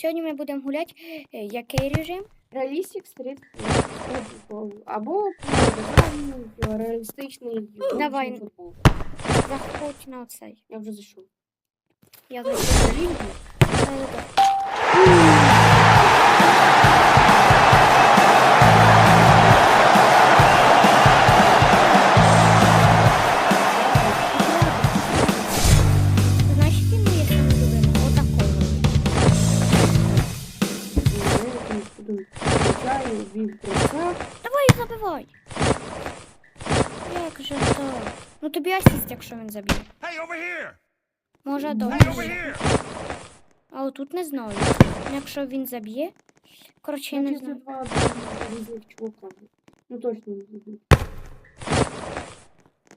Сьогодні ми будемо гуляти. Е, Який режим? Реалістик стріт футбол. Або реалістичний Давай. футбол. Заходь на оцей. Я вже зайшов. Я зайшов на лінію. Давай забивай. Як же так? Ну тобі асіст, якщо він заб'є. Hey, over here! Може Hey, over добре. here! А отут не знаю. Якщо він заб'є. Коротше, я не знаю. два. Ну точно не забив.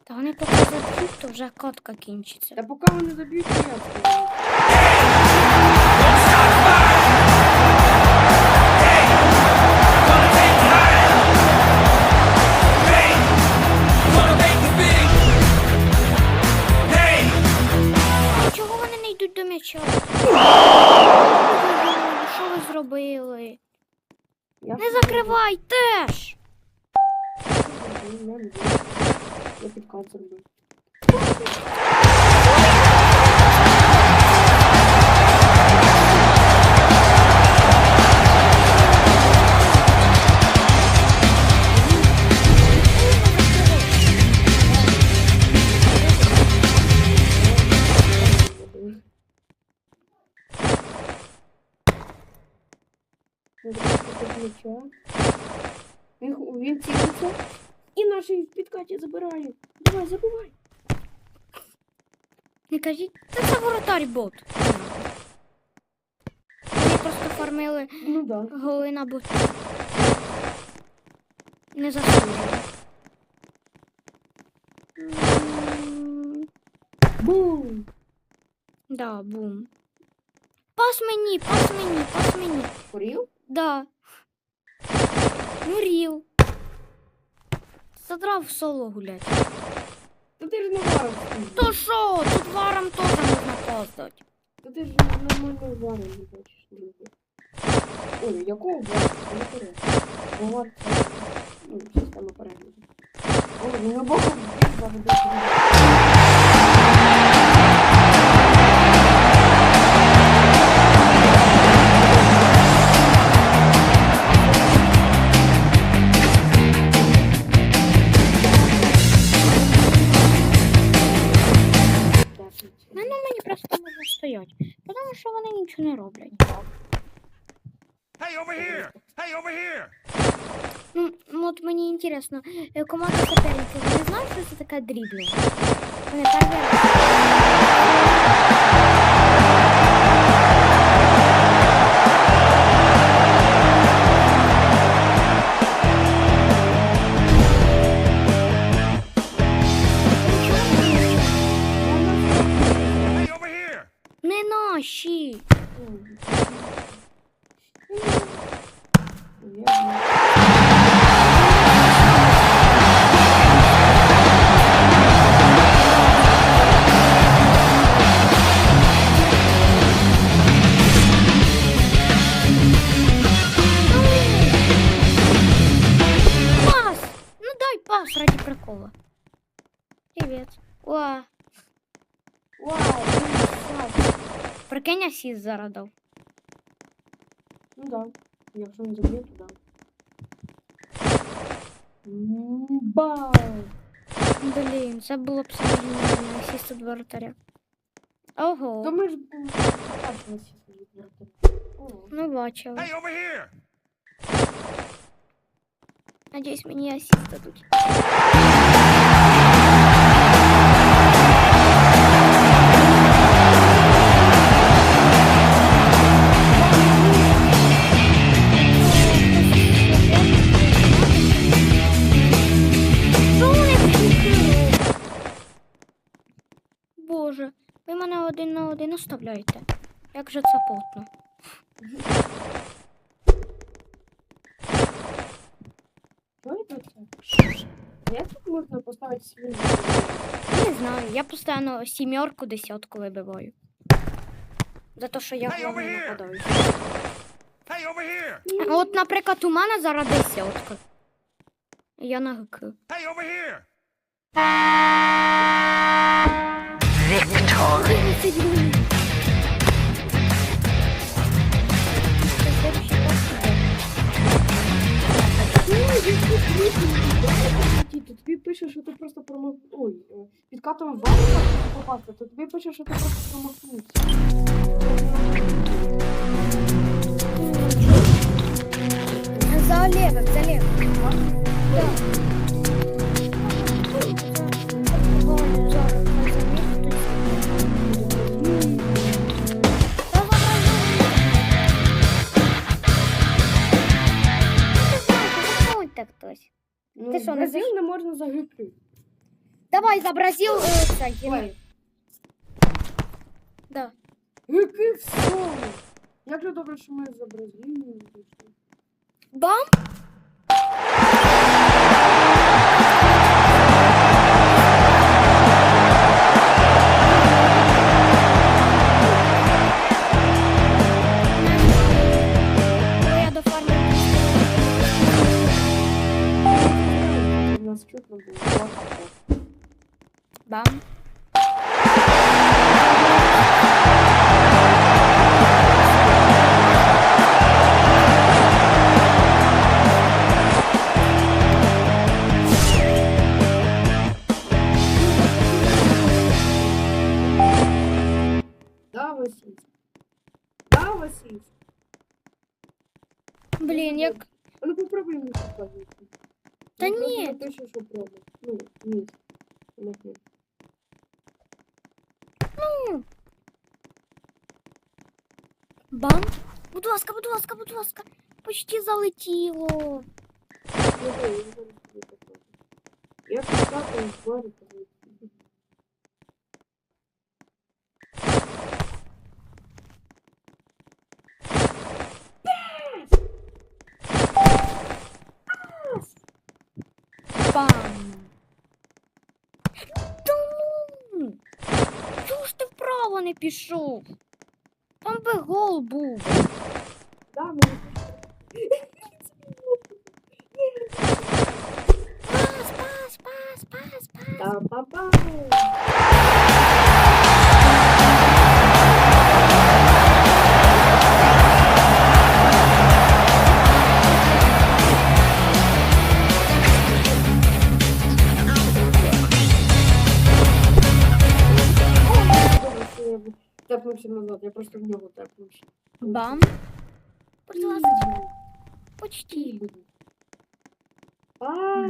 Та вони поки заб'ють, то вже катка кінчиться. Та поки вони заб'ють, то я Ой-ой-ой, Що ви зробили? Я Не закривай теж! Я підкат зробив. Він, ху- він цілиться і наші в підкаті забирає. Давай, забивай. Не кажіть, та це воротар бот. Вони просто фармили Ну да. голи на бот. Не заслужили. Бум! Да, бум. Пас мені, пас мені, пас мені. Хорів? Да. Ну. Задрав в соло гулять. Та ти ж не варив. То що? Тут варом теж можна паздати. Та ти ж нормально варом не хочеш люди. Ой, якого варом? Це ну, система перегляду. Ой, ну на боку вару дуже. Інтересно, е, команда соперників, вони знають, що це таке дріблінг? Вони прикинь, асіст зараз дав. Ну да. Якщо не заб'є, то да. М, Бам! Блін, це було б саме асіст від воротаря. Ого, То ми ж м, бачили всі свої квартири. О, ну бачила. Hey, over here! Надіюсь, мені асіст дадуть. Один на один оставляєте. Як же це потно. Як тут можна поставити свій? Не знаю, я постійно сімерку, десятку вибиваю. За те, що я головний here! нападаю. Hey, over here! От, наприклад, у мене зараз десятка. Я на ГК. Hey, over here! Ті, то тобі пише, що ти просто промах... Ой, е, під катом в ванну попасти, то тобі пише, що ти просто промахнувся. За левым, за Заходьте хтось. Ну, Ти що, не Бразил заш- не можна загребти. Давай за Бразил е, цей. Ой, Да. який все. Як же добре, що ми за Бразилію. Бам! А ну попробуй мені показувати. Та Ну, просто ні. Напиши, що пробуй. Ну, ні. Нахуй. Бам. Будь ласка, будь ласка, будь ласка. Почти залетіло. Ну, да, я зараз тобі покажу. Я підкатую в барі, Бам. Та ну. Чого ж ти вправо не пішов? Там би гол був. Да, Пас, пас, пас, пас, пас. Та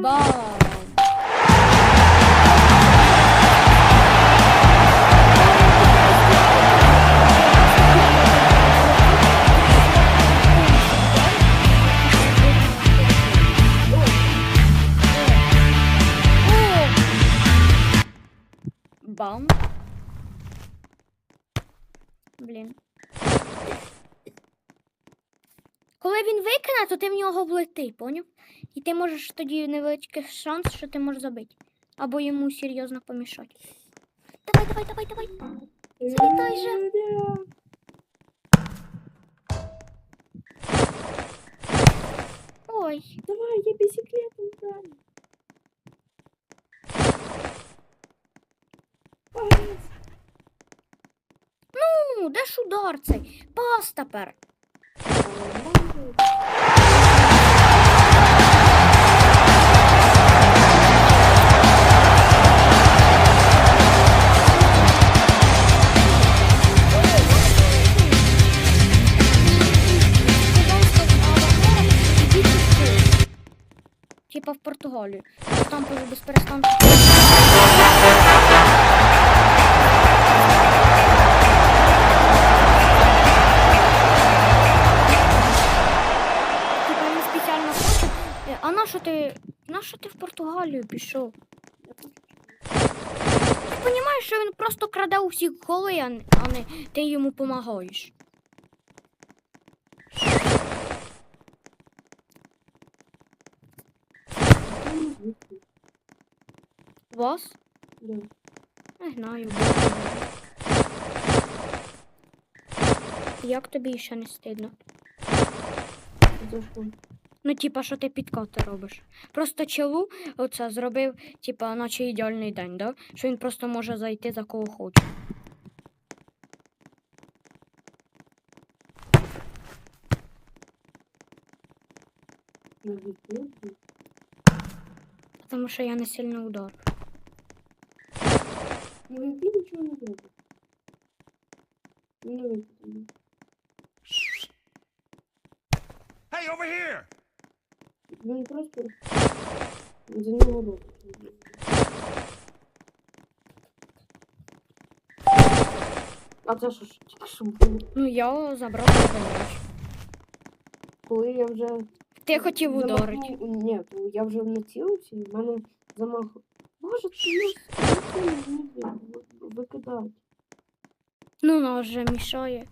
Бам. То ти в нього влетить, поняв? І ти можеш тоді невеличкий шанс, що ти можеш забити. Або йому серйозно помішати. Давай, давай, давай, давай. Залітай же. Ой. Давай, я бисиклетом далі. Ну, де ж удар цей? Пас тепер. Португалію. Там поза без перестанку. Типа він спеціально хоче. А на що ти. На що ти в Португалію пішов? Ти розумієш, що він просто краде у всіх голи, а не, ти йому допомагаєш. Вас? Да. Не знаю. Як тобі ще не стидно? Ну, типа, що ти підкати робиш. Просто челу оце зробив, типа, наче ідеальний день, да? Що він просто може зайти за кого хоче. На відбивку? Тому що я не сильно удар. Ну, який нічого не робить. Ну, давай тоді. Hey, over here! Він просто за нього робить. А це що ж тільки що було? Ну, я забрав себе м'яч. Коли я вже Ти хотів ударити. замахнув- Ні, я вже націлився і в мене замах. Боже, ти не викидати. Ну, нож же мішає.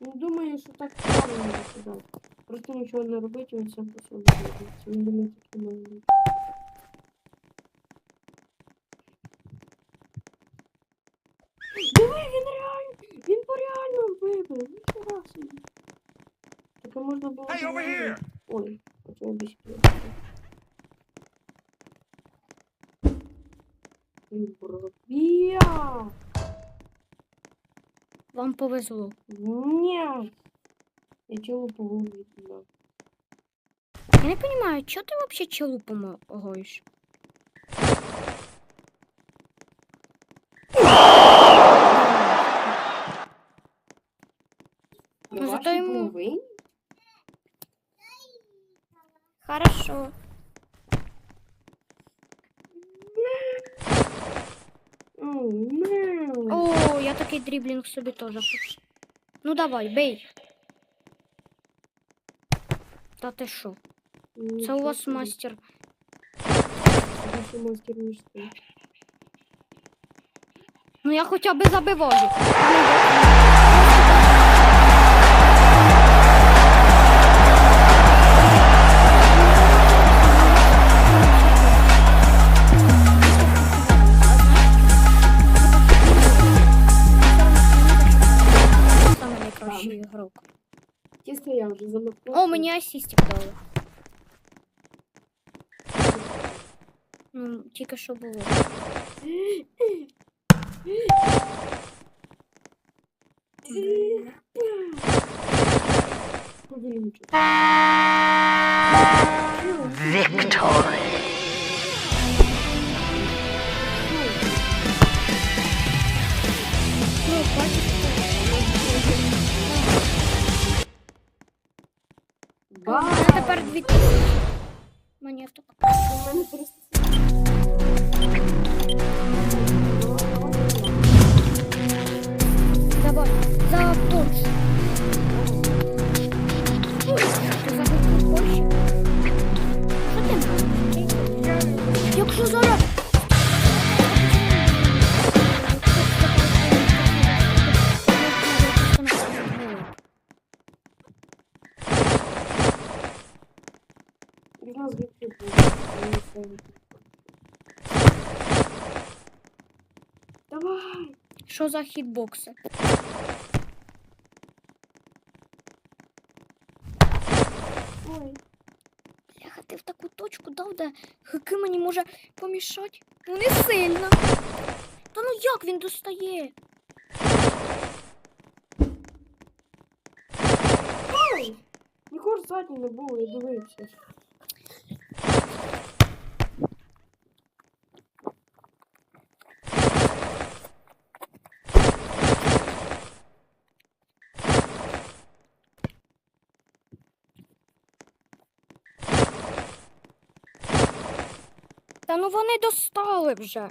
Ну, думаю, що так правильно викидати. Просто нічого не робити, він сам по собі робиться. Він думає, таке має бути. Диви, він реально, він реально вибив. Ніхера собі. Таке можна було. Hey, over here! Ой, почему без. Бробія! Вам повезло. Нет. Я челупу голові? Я не понимаю, что ты вообще челу помогаєш? На Ну, зато вашій йому- половині? Хорошо. М, ні. О, я такий тоже. собі теж. Ну давай, бей. Та ти що? Це у вас мастер. Мастер, не стоит. Ну я хоча б забиваю. О, мені асістик дали. Ну, тільки що було. Повільничок. Ну, бачиш, Ба! у мене тепер 2000 монеток. У мене 300. Давай, за? Що ти? Якщо зараз... Що за хітбокси? Ой. Бляха, ти в таку точку дав, де хики мені може помішати. Ну не сильно. Та ну як він достає? Ой! Нікого ж задній не було, я дивився. Та ну вони достали вже.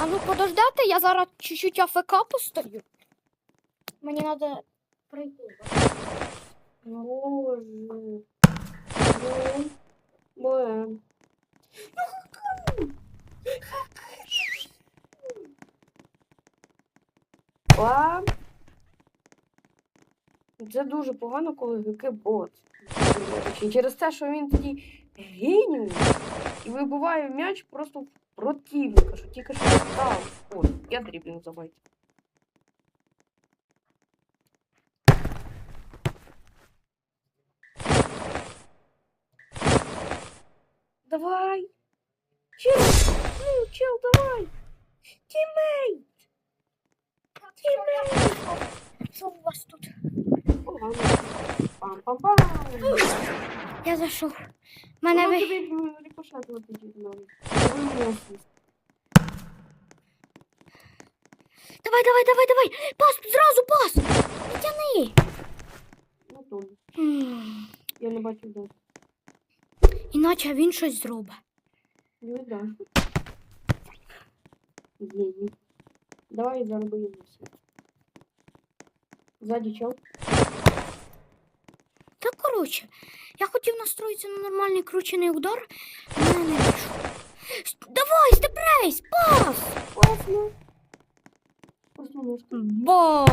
А ну подождати, я зараз чуть-чуть АФК постою. Мені треба прийти. Боже. Боже. Боже. Це дуже погано, коли ГК бот. І через те, що він тоді геній і вибиває м'яч просто в Противника, що тільки що став. О, я дріблінг забайтив. Давай. Чел, ну, чел, давай. Тіммейт. Тіммейт. Що у вас тут? Погано. Пам-пам-пам. Я зайшов. Мене Ну, ви... тобі ну, рикошет летить від мене. Ви мені асист. Давай, давай, давай, давай! Пас, зразу пас! Тяни! Ну, то, М, я не бачу де. Іначе він щось зробить. Ну, да. Гений. Давай заработаем все. Сзади чел. Коротше, я хотів настроїтися на нормальний кручений удар, але не вийшло. Давай, степрейс, пас! Ножка. Бо!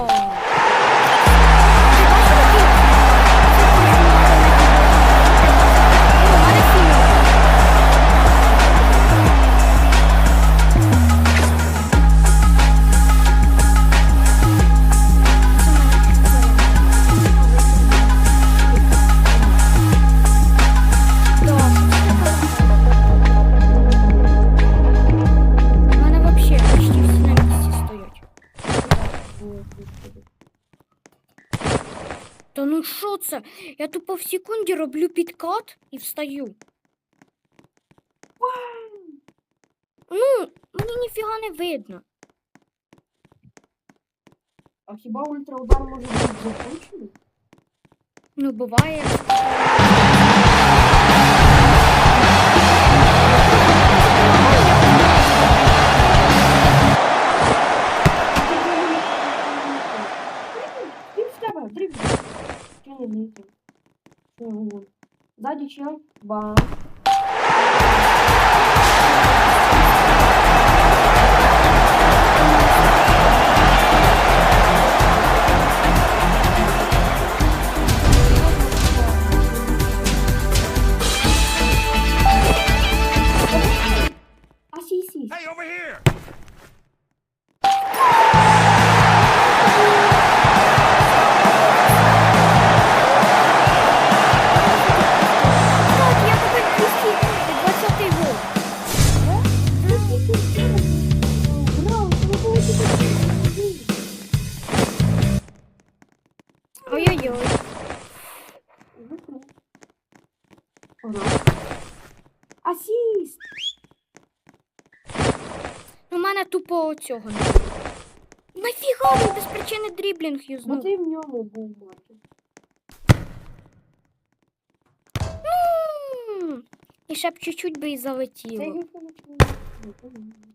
Ну що це? Я тупо в секунді роблю підкат і встаю. Ну, мені ніфіга не видно. А хіба ультраудар може бути закручений? Ну, буває. Чи не йти? Що я. Бам. Асіст! У мене тупо цього не. Нафіга він без причини дріблінг Бо юзнув? ти в ньому був мати. М, І ще б чуть-чуть би і Це залетіло. він не Давай.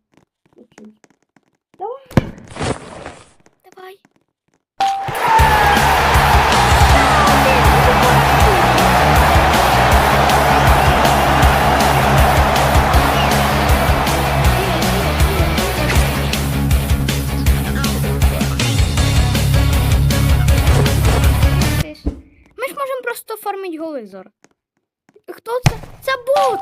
Просто фармити голи зараз. Хто це? Це бот!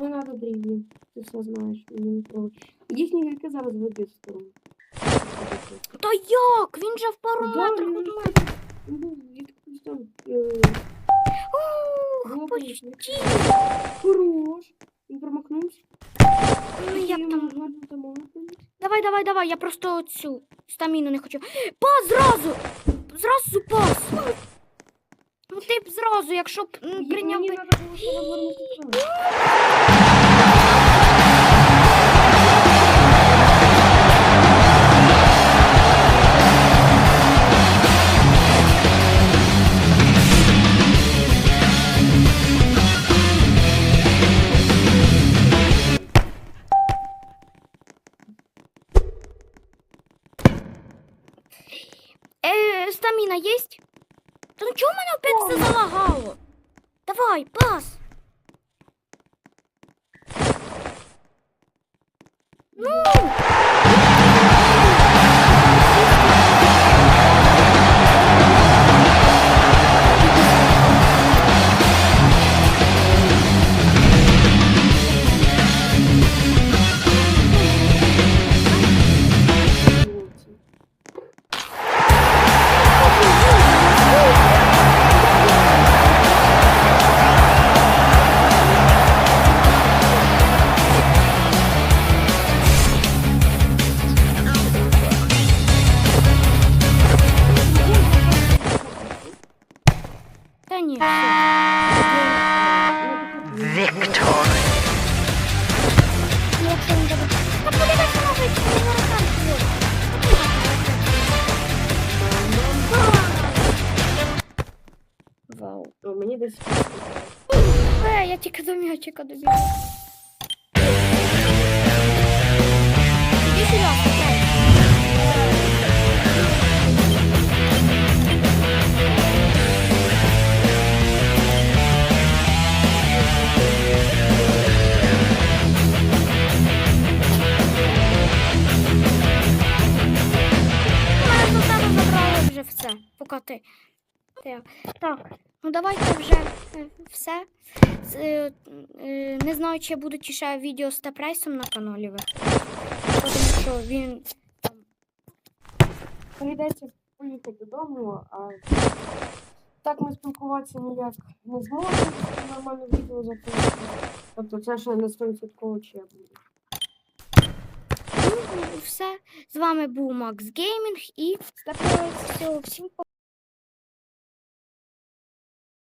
Не надо дрібні. Ти все знаєш, мені треба. Їхні гірки зараз виб'ють в сторону. Та як? Він же в пару Да, метрах він від мене. Ну, якось там, е, Ух, почти. Хорош. Він промахнувся. Ну, як Йому там? Давай, давай, давай, я просто цю стаміну не хочу. Пас зразу! Зразу пас! Ну ти б зразу, якщо б м, Мені прийняв би. треба було перевернути кран. міна є? Та ну чого в мене опять все залагало? Давай, пас! Покати. Так, ну давайте вже е, все. Е, е, не знаю, чи будуть ще відео з Тепрейсом на каналі. Тому що він прийдеться поїхати додому, а так ми спілкуватися ніяк не зможемо, нормально відео записати. Тобто це ще не 100% чи я буду. ну, все. З вами був Макс Геймінг і всім